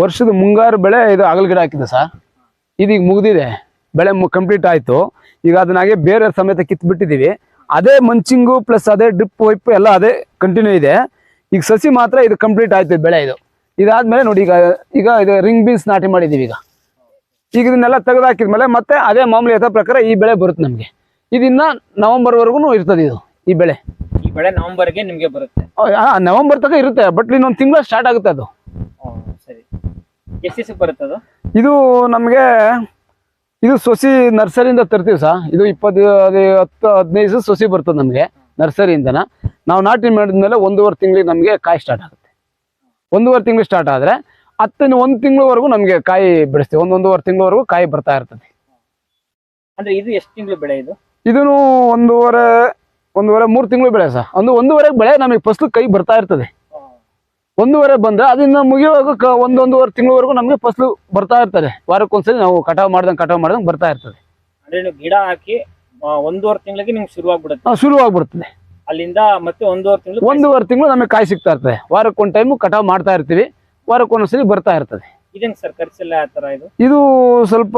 ವರ್ಷದ ಮುಂಗಾರು ಬೆಳೆ ಇದು ಅಗಲ್ ಗಿಡ ಹಾಕಿದೆ ಸರ್ ಇದೀಗ ಮುಗಿದಿದೆ. ಬೆಳೆ ಕಂಪ್ಲೀಟ್ ಆಯ್ತು. ಈಗ ಅದನ್ನಾಗೆ ಬೇರೆ ಸಮೇತ ಕಿತ್ಬಿಟ್ಟಿದೀವಿ ಅದೇ ಮಂಚಿಂಗು ಪ್ಲಸ್ ಅದೇ ಡ್ರಿಪ್ ವೈಪ್ ಎಲ್ಲ ಅದೇ ಕಂಟಿನ್ಯೂ ಇದೆ. ಈಗ ಸಸಿ ಮಾತ್ರ ಇದು ಕಂಪ್ಲೀಟ್ ಆಯ್ತು ಬೆಳೆ ಇದು. ಇದಾದ್ಮೇಲೆ ನೋಡಿ ಈಗ ಈಗ ಇದು ರಿಂಗ್ ಬೀನ್ಸ್ ನಾಟಿ ಮಾಡಿದೀವಿ ಈಗ. ಈಗ ಇದನ್ನೆಲ್ಲ ತೆಗೆದಾಕಿದ್ಮೇಲೆ ಮತ್ತೆ ಅದೇ ಮಾಮೂಲಿ ಯಥಾ ಪ್ರಕಾರ ಈ ಬೆಳೆ ಬರುತ್ತೆ ನಮಗೆ. ಇದನ್ನ ನವೆಂಬರ್ವರೆಗೂ ಇರ್ತದೆ ಇದು ಈ ಬೆಳೆ. ಈ ಬೆಳೆ ನವೆಂಬರ್ಗೆ ನಿಮಗೆ ಬರುತ್ತೆ. ನವಂಬರ್ ತನಕ ಇರುತ್ತೆ ಬಟ್ ಇನ್ನೊಂದು ತಿಂಗಳು ಸ್ಟಾರ್ಟ್ ಆಗುತ್ತೆ ಅದು. ಎಷ್ಟು ಬರುತ್ತೆ ಅದು? ಇದು ನಮಗೆ ಇದು ಸೊಸಿ ನರ್ಸರಿಯಿಂದ ತರ್ತೀವಿ ಸಾ. ಇದು ಇಪ್ಪತ್ತು ಹತ್ತು ಹದಿನೈದು ಸೊಸಿ ಬರ್ತದೆ ನಮಗೆ ನರ್ಸರಿಯಿಂದನ. ನಾವು ನಾಟಿ ಮಾಡಿದ್ಮೇಲೆ ಒಂದೂವರೆ ತಿಂಗಳಿಗೆ ನಮಗೆ ಕಾಯಿ ಸ್ಟಾರ್ಟ್ ಆಗುತ್ತೆ. ಒಂದೂವರೆ ತಿಂಗಳು ಸ್ಟಾರ್ಟ್ ಆದರೆ ಹತ್ತಿನ ಒಂದು ತಿಂಗಳವರೆಗೂ ನಮಗೆ ಕಾಯಿ ಬಿಡಿಸ್ತೀವಿ ಒಂದೊಂದೂವರೆ ತಿಂಗಳವರೆಗೂ ಕಾಯಿ ಬರ್ತಾ ಇರ್ತದೆ. ಅಂದ್ರೆ ಇದು ಎಷ್ಟು ತಿಂಗಳು ಬೆಳೆ ಇದು? ಇದನ್ನು ಒಂದೂವರೆ ಒಂದೂವರೆ ಮೂರು ತಿಂಗಳು ಬೆಳೆ ಸರ್ ಒಂದು ಒಂದೂವರೆ ಬೆಳೆ ನಮಗೆ ಫಸ್ಲು ಕೈ ಬರ್ತಾ ಇರ್ತದೆ. ಒಂದೂವರೆ ಬಂದ್ರೆ ಅದನ್ನ ಮುಗಿಯುವಾಗ ಕ- ಒಂದು ಒಂದೂವರೆ ತಿಂಗಳವರೆಗೂ ನಮಗೆ ಫಸಲು ಬರ್ತಾ ಇರ್ತದೆ. ವಾರಕ್ಕೊಂದ್ಸರಿ ನಾವು ಕಟಾವು ಮಾಡ್ದಂಗೆ ಕಟಾವು ಮಾಡ್ದಂಗೆ ಬರ್ತಾ ಇರ್ತದೆ. ಅಂದ್ರೆ ಗಿಡ ಹಾಕಿ ಆ, ಒಂದೂವರೆ ತಿಂಗಳಿಗೆ ನಿಮ್ಗೆ ಶುರುವಾಗ್ಬಿಡುತ್ತೆ. ಶುರು ಶುರುವಾಗ್ಬಿಡ್ತದೆ ಅಲ್ಲಿಂದ ಮತ್ತೆ ಒಂದೂವರೆ ತಿಂಗಳು ಒಂದೂವರೆ ತಿಂಗಳು ನಮಗೆ ಕಾಯಿ ಸಿಗ್ತಾ ಇರ್ತದೆ. ವಾರಕ್ಕೊಂದು ಟೈಮು ಕಟಾವು ಮಾಡ್ತಾ ಇರ್ತೀವಿ. ವಾರಕ್ಕೊಂದ್ಸರಿ ಬರ್ತಾ ಇರ್ತದೆ. ಇದೇನು ಸರ್ ಖರ್ಚೆಲ್ಲ ಯಾವ ಥರ ಇದು? ಇದು ಸ್ವಲ್ಪ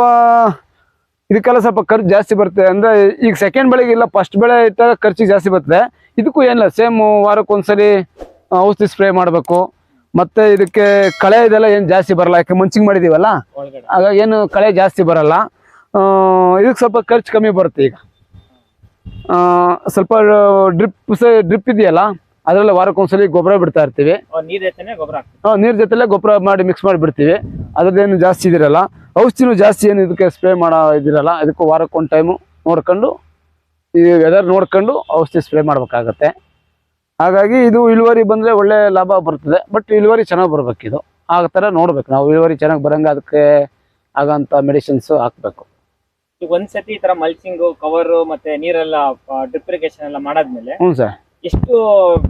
ಇದಕ್ಕೆಲ್ಲ ಸ್ವಲ್ಪ ಖರ್ಚು ಜಾಸ್ತಿ ಬರ್ತದೆ ಅಂದ್ರೆ ಈಗ ಸೆಕೆಂಡ್ ಬೆಳೆಗೆ ಇಲ್ಲ ಫಸ್ಟ್ ಬೆಳೆ ಇಟ್ಟಾಗ ಖರ್ಚಿಗೆ ಜಾಸ್ತಿ ಬರ್ತದೆ. ಇದಕ್ಕೂ ಏನಿಲ್ಲ ಸೇಮ್ ವಾರಕ್ಕೊಂದ್ಸರಿ ಆ, ಔಷಧಿ ಸ್ಪ್ರೇ ಮಾಡಬೇಕು. ಮತ್ತೆ ಇದಕ್ಕೆ ಕಳೆ ಇದೆಲ್ಲ ಏನು ಜಾಸ್ತಿ ಬರಲ್ಲ ಯಾಕೆ ಮಂಚಿಂಗ್ ಮಾಡಿದೀವಲ್ಲ? ಹಾಗಾಗಿ ಏನು ಕಳೆ ಜಾಸ್ತಿ ಬರಲ್ಲ. ಇದಕ್ಕೆ ಸ್ವಲ್ಪ ಖರ್ಚು ಕಮ್ಮಿ ಬರುತ್ತೆ ಈಗ. ಸ್ವಲ್ಪ ಡ್ರಿಪ್ ಡ್ರಿಪ್ ಇದೆಯಲ್ಲ ಅದರಲ್ಲಿ ವಾರಕ್ಕೊಂದ್ಸಲಿ ಗೊಬ್ಬರ ಬಿಡ್ತಾ ಇರ್ತೀವಿ. ನೀರ್ ಜೊತೆಲೆ ಗೊಬ್ಬರ ಮಾಡಿ ಮಿಕ್ಸ್ ಮಾಡಿ ಬಿಡ್ತೀವಿ ಅದ್ರದ್ದೇನು ಜಾಸ್ತಿ ಇದಿರಲ್ಲ. ಔಷಧಿನೂ ಜಾಸ್ತಿ ಏನು ಇದಕ್ಕೆ ಸ್ಪ್ರೇ ಮಾಡೋ ಇದಿರಲ್ಲ. ಅದಕ್ಕೂ ವಾರಕ್ಕೊಂದು ಟೈಮು ನೋಡ್ಕೊಂಡು ಈ ವೆದರ್ ನೋಡ್ಕೊಂಡು ಔಷಧಿ ಸ್ಪ್ರೇ ಮಾಡ್ಬೇಕಾಗತ್ತೆ. ಹಾಗಾಗಿ ಇದು ಇಳುವರಿ ಬಂದರೆ ಒಳ್ಳೆ ಲಾಭ ಬರ್ತದೆ ಬಟ್ ಇಳುವರಿ ಚೆನ್ನಾಗಿ ಬರ್ಬೇಕು ಇದು ಆ ಥರ ನೋಡ್ಬೇಕು. ನಾವು ಇಳುವರಿ ಚೆನ್ನಾಗಿ ಬರಂಗ ಅದಕ್ಕೆ ಆಗಂತ ಮೆಡಿಸಿನ್ಸ್ ಹಾಕ್ಬೇಕು. ಈಗ ಒಂದ್ಸತಿ ಈ ತರ ಮಲ್ಚಿಂಗ್ ಕವರ್ ಮತ್ತೆ ನೀರೆಲ್ಲ ಡ್ರಿಪ್ ಇರಿಗೇಷನ್ ಎಲ್ಲ ಮಾಡಾದ್ಮೇಲೆ ಹ್ಞೂ ಸರ್. ಎಷ್ಟು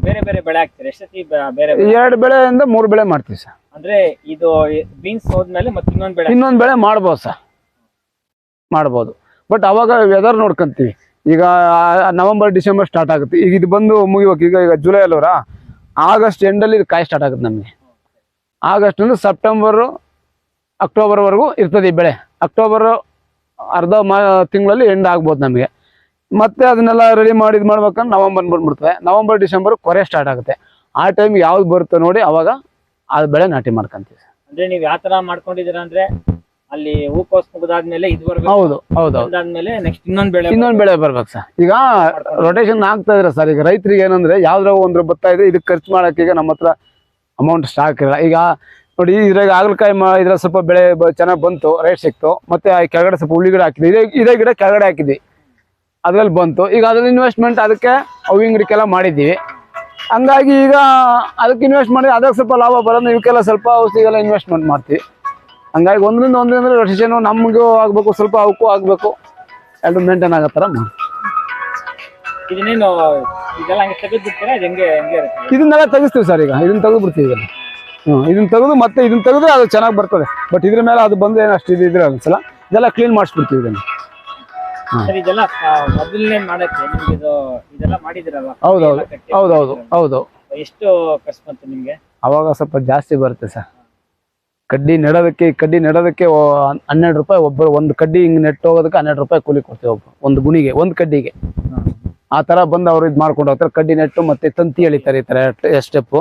ಬೇರೆ ಬೇರೆ ಬೆಳೆ ಹಾಕ್ತೀರಿ? ಎಷ್ಟು ಬೇರೆ? ಎರಡು ಬೆಳೆಯಿಂದ ಮೂರು ಬೆಳೆ ಮಾಡ್ತೀವಿ ಸರ್. ಅಂದ್ರೆ ಇದು ಬೀನ್ಸ್ ಹೋದ್ಮೇಲೆ ಮತ್ತೆ ಇನ್ನೊಂದು ಬೆಳೆ? ಇನ್ನೊಂದು ಬೆಳೆ ಮಾಡ್ಬೋದು ಸರ್. ಮಾಡ್ಬೋದು. ಬಟ್ ಅವಾಗ ವೆದರ್ ನೋಡ್ಕೊಂತೀವಿ. ಈಗ ನವಂಬರ್, ಡಿಸೆಂಬರ್ ಸ್ಟಾರ್ಟ್ ಆಗುತ್ತೆ. ಈಗ ಇದು ಬಂದು ಮುಗಿಬೇಕು. ಈಗ ಈಗ ಜುಲೈ ಅಲ್ಲವರ? ಆಗಸ್ಟ್ ಎಂಡಲ್ಲಿ ಇದು ಕಾಯಿ ಸ್ಟಾರ್ಟ್ ಆಗುತ್ತೆ ನಮಗೆ. ಆಗಸ್ಟ್ ಅಂದ್ರೆ ಸೆಪ್ಟೆಂಬರು ಅಕ್ಟೋಬರ್ವರೆಗೂ ಇರ್ತದೆ ಈ ಬೆಳೆ. ಅಕ್ಟೋಬರ್ ಅರ್ಧ ಮಾ, ತಿಂಗಳಲ್ಲಿ ಎಂಡ್ ಆಗ್ಬೋದು ನಮಗೆ. ಮತ್ತೆ ಅದನ್ನೆಲ್ಲ ರೆಡಿ ಮಾಡಿ ಇದು ಮಾಡ್ಬೇಕಂದ್ರೆ ನವಂಬರ್ ಬಂದ್ಬಿಡ್ತದೆ. ನವಂಬರ್, ಡಿಸೆಂಬರ್ ಕೊರೆ ಸ್ಟಾರ್ಟ್ ಆಗುತ್ತೆ. ಆ ಟೈಮ್ ಯಾವ್ದು ಬರುತ್ತೆ ನೋಡಿ ಅವಾಗ ಆ ಬೆಳೆ ನಾಟಿ ಮಾಡ್ಕೊಂತೀವಿ. ಅಂದ್ರೆ ನೀವು ಯಾವ ಥರ ಮಾಡ್ಕೊಂಡಿದ್ದೀರಾ ಅಂದ್ರೆ ಅಲ್ಲಿ ಹೂಕೋಸ್ ಮುಗಿದಾದ್ಮೇಲೆ ಇದುವರೆಗೂ ಹೌದು ಹೌದು ಹೌದು. ಅದಾದ್ಮೇಲೆ ನೆಕ್ಸ್ಟ್ ಇನ್ನೊಂದ್ ಬೆಳೆ ಇನ್ನೊಂದು ಬೆಳೆ ಬರ್ಬೇಕು ಸರ್. ಈಗ ರೊಟೇಷನ್ ಆಗ್ತಾ ಇದ್ರೆ ಸರ್ ಈಗ ರೈತರಿಗೆ ಏನಂದ್ರೆ ಯಾವ್ದ್ರ ಒಂದ್ರ ಬರ್ತಾ ಇದೆ ಇದಕ್ಕೆ ಖರ್ಚು ಮಾಡಕ್ಕೆ ಈಗ ನಮ್ಮ ಹತ್ರ ಅಮೌಂಟ್ ಸ್ಟಾಕ್ ಇರಲ್ಲ ಈಗ ನೋಡಿ ಇದ್ರಾಗ ಹಾಗಲಕಾಯಿ ಮಾ ಇದ್ರ ಸ್ವಲ್ಪ ಬೆಳೆ ಚೆನ್ನಾಗಿ ಬಂತು ರೇಟ್ ಸಿಕ್ತು ಮತ್ತೆ ಆ ಕೆಳಗಡೆ ಸ್ವಲ್ಪ ಹುಳಿ ಗಿಡ ಹಾಕಿದ್ವಿ. ಇದೇ ಇದೇ ಗಿಡ ಕೆಳಗಡೆ ಹಾಕಿದ್ವಿ. ಅದ್ರಲ್ಲಿ ಬಂತು. ಈಗ ಅದ್ರಲ್ಲಿ ಇನ್ವೆಸ್ಟ್ಮೆಂಟ್ ಅದಕ್ಕೆ ಅವಿಂಗ್ ಗಿಡಕ್ಕೆಲ್ಲ ಮಾಡಿದ್ದೀವಿ. ಹಂಗಾಗಿ ಈಗ ಅದಕ್ಕೆ ಇನ್ವೆಸ್ಟ್ ಮಾಡಿ ಅದಕ್ಕೆ ಸ್ವಲ್ಪ ಲಾಭ ಬರೋದು ಇವಕ್ಕೆಲ್ಲ ಸ್ವಲ್ಪ ಔಷಧಿಗೆಲ್ಲ ಇನ್ವೆಸ್ಟ್ಮೆಂಟ್ ಮಾಡ್ತೀವಿ. ಹಂಗಾಗಿ ಒಂದರಿಂದ ಒಂದರಿಂದ ರೊಟೇಷನ್ ನಮಗೂ ಆಗಬೇಕು ಸ್ವಲ್ಪ ಅವಕ್ಕೂ ಆಗಬೇಕು. ಎರಡು ಮೇಂಟೈನ್ ಆಗೋ ಥರ ಮಾಡಿ. ಇದನ್ನೇನು ಇದೆಲ್ಲ ಹಂಗೆ ತೆಗೆದು ಬಿಡ್ತೀರಾ? ಇದು ಹೆಂಗೆ ಹೆಂಗೆ ಇರುತ್ತೆ? ಇದನ್ನೆಲ್ಲ ತೆಗಿಸ್ತೀವಿ ಸರ್ ಈಗ. ಇದನ್ನ ತೆಗೆದು ಬಿಡ್ತೀವಿ ಇದನ್ನ ಹ್ಞೂ ಇದನ್ನ ತೆಗೆದು ಮತ್ತೆ ಇದನ್ನ ತೆಗೆದು ಅದು ಚೆನ್ನಾಗಿ ಬರ್ತದೆ. ಬಟ್ ಇದ್ರ ಮೇಲೆ ಅದು ಬಂದು ಏನು ಅಷ್ಟು ಇದು ಇದ್ರೆ ಅನ್ಸಲ್ಲ ಇದೆಲ್ಲ ಕ್ಲೀನ್ ಮಾಡಿಸ್ಬಿಡ್ತೀವಿ ಇದನ್ನ. ಸರ್ ಇದೆಲ್ಲ ಮೊದಲನೇ ಮಾಡಕ್ಕೆ ನಿಮ್ಗೆ ಇದು ಇದೆಲ್ಲ ಮಾಡಿದಿರಲ್ಲ ಹೌದೌದು ಹೌದೌದು ಹೌದು ಎಷ್ಟು ಖರ್ಚು ಬಂತು ನಿಮ್ಗೆ? ಅವಾಗ ಸ್ವಲ್ಪ ಜಾಸ್ತಿ ಬರುತ್ತೆ ಸರ್. ಕಡ್ಡಿ ನೆಡೋದಕ್ಕೆ ಕಡ್ಡಿ ನೆಡೋದಕ್ಕೆ ಹನ್ನೆರಡು ರೂಪಾಯಿ ಒಬ್ಬರು ಒಂದು ಕಡ್ಡಿ ಹಿಂಗೆ ನೆಟ್ಟು ಹೋಗೋದಕ್ಕೆ ಹನ್ನೆರಡು ರೂಪಾಯಿ ಕೂಲಿ ಕೊಡ್ತೀವಿ ಒಬ್ಬ ಒಂದು ಗುಣಿಗೆ, ಒಂದು ಕಡ್ಡಿಗೆ. ಆ ಥರ ಬಂದು ಅವ್ರು ಇದು ಮಾಡ್ಕೊಂಡು ಹೋಗ್ತಾರೆ. ಕಡ್ಡಿ ನೆಟ್ಟು ಮತ್ತೆ ತಂತಿ ಎಳಿತಾರೆ ಈ ಥರ ಸ್ಟೆಪ್ಪು.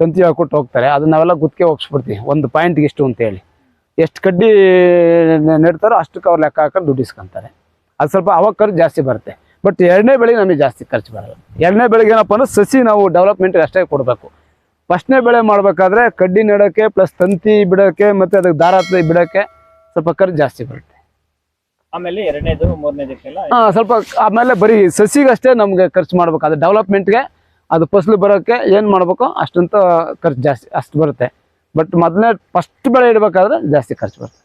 ತಂತಿ ಹಾಕ್ಬಿಟ್ಟು ಹೋಗ್ತಾರೆ. ಅದನ್ನ ನಾವೆಲ್ಲ ಗುತ್ತಿಗೆ ಹೋಗಿಸ್ಬಿಡ್ತೀವಿ ಒಂದು ಪಾಯಿಂಟ್ಗೆ ಇಷ್ಟು ಅಂತ ಹೇಳಿ ಎಷ್ಟು ಕಡ್ಡಿ ನೆಡ್ತಾರೋ ಅಷ್ಟಕ್ಕೆ ಅವ್ರು ಲೆಕ್ಕ ಹಾಕೊಂಡು ದುಡ್ಡು ಇಸ್ಕೊಂತಾರೆ. ಅದು ಸ್ವಲ್ಪ ಅವಾಗ ಖರ್ಚು ಜಾಸ್ತಿ ಬರುತ್ತೆ. ಬಟ್ ಎರಡನೇ ಬೆಳೆಗೆ ನಮಗೆ ಜಾಸ್ತಿ ಖರ್ಚು ಬರಲ್ಲ. ಎರಡನೇ ಬೆಳೆಗೆ ಏನಪ್ಪ ಅಂದ್ರೆ ಸಸಿ ನಾವು ಡೆವಲಪ್ಮೆಂಟ್ಗೆ ಅಷ್ಟೇ ಕೊಡಬೇಕು. ಫಸ್ಟ್ನೇ ಬೆಳೆ ಮಾಡಬೇಕಾದ್ರೆ ಕಡ್ಡಿ ನೆಡೋಕ್ಕೆ ಪ್ಲಸ್ ತಂತಿ ಬಿಡೋಕ್ಕೆ ಮತ್ತು ಅದಕ್ಕೆ ದಾರ ಬಿಡೋಕ್ಕೆ ಸ್ವಲ್ಪ ಖರ್ಚು ಜಾಸ್ತಿ ಬರುತ್ತೆ. ಆಮೇಲೆ ಎರಡನೇದು ಮೂರನೇದಕ್ಕೆಲ್ಲ ಹಾಂ ಸ್ವಲ್ಪ ಆಮೇಲೆ ಬರೀ ಸಸಿಗಷ್ಟೇ ನಮಗೆ ಖರ್ಚು ಮಾಡ್ಬೇಕು. ಅದು ಡೆವಲಪ್ಮೆಂಟ್ಗೆ ಅದು ಫಸಲು ಬರೋಕ್ಕೆ ಏನು ಮಾಡಬೇಕು? ಅಷ್ಟಂತ ಖರ್ಚು ಜಾಸ್ತಿ ಅಷ್ಟು ಬರುತ್ತೆ. ಬಟ್ ಮೊದಲನೇ ಫಸ್ಟ್ ಬೆಳೆ ಇಡಬೇಕಾದ್ರೆ ಜಾಸ್ತಿ ಖರ್ಚು ಬರುತ್ತೆ.